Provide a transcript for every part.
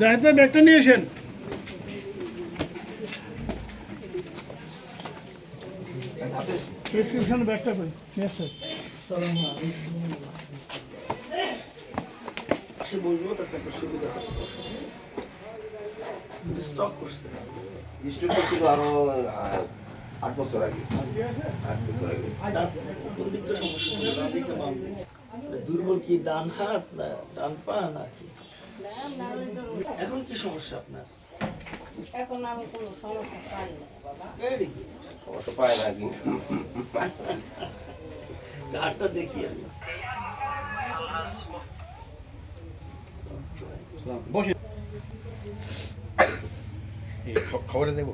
জাহিদ ভাই ব্যাগটা নিয়ে এসেন প্রেসক্রিপশন ব্যাগটা কই নিয়ে আসছেন সে বলবো তাতে একটা সুবিধা হবে স্টক করছে স্টুডিও ছিল আরো আহ, আট বছর আগে। আট বছর আগে। দিক দুর্বল কি ডান হাত না ডান পা না কি এখন কি সমস্যা আপনার? এখন আমি কোনো সমস্যা পাই না বাবা। Very পায় না কিন্তু হাতটা দেখি আমি। খবরে দেবো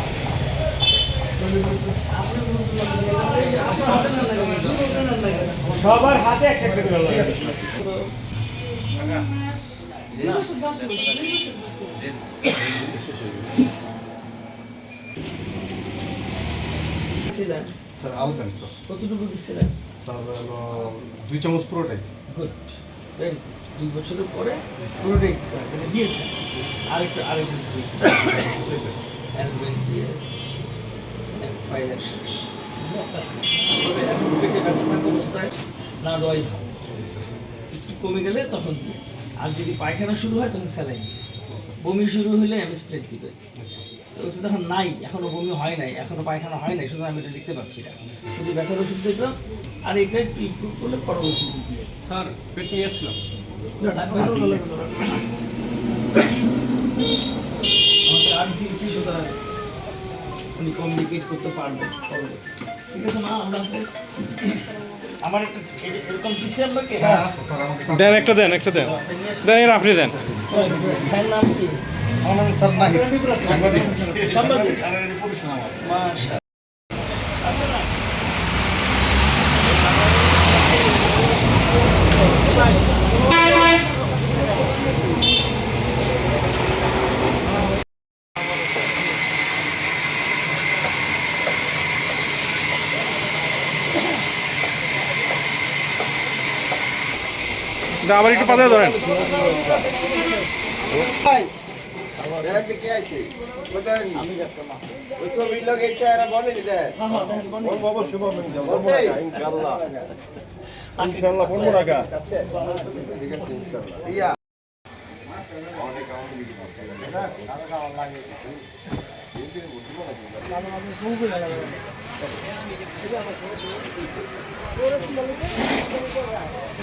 সবার হাতে একটা একটা করে লাগে। স্যার আলবেন স্যার কতটুকু ছিলেন স্যার হলো দুই চামচ পুরোটাই। গুড ভেরি গুড দুই বছরের পরে পুরোটাই মানে দিয়েছেন আরেকটু আরেকটু ফাইল অ্যাকশন তবে পেটে ব্যথা থাকা অবস্থায় না দেওয়াই ভালো একটু কমে গেলে তখন দিয়ে আর যদি পায়খানা শুরু হয় তখন স্যালাইন বমি শুরু হলে অ্যামিস্টেট দিবে ওটা তখন নাই এখনও বমি হয় নাই এখনও পায়খানা হয় নাই শুধু আমি এটা লিখতে পারছি না শুধু ব্যথার ওষুধ দেখলাম আর এটা একটু ইমপ্রুভ করলে পরবর্তী দিয়ে স্যার পেট নিয়ে আসছিলাম আমাদের আট দিয়েছি সুতরাং উনি কমিউনিকেট করতে পারবেন ঠিক আছে মা আমরা আমার এরকম দিছি আপনাকে হ্যাঁ স্যার আমাকে দেন একটা দেন একটা দেন। দেন এর আপনি দেন। ভাইয়ের নাম কি? আমার নাম স্যার নাহি সাংবাদিক। সাংবাদিক। আর এর প্রতিষ্ঠান আমার মাশা আবার একটু পাতা ধরেন দেখতে কে আছে কোথায় ওই ছবি লোক এই চেহারা বলেনি দেখ হ্যাঁ হ্যাঁ দেখেন বলেন। বলছে ইনশাআল্লাহ বলব না কা ঠিক আছে ইনশাআল্লাহ ইয়া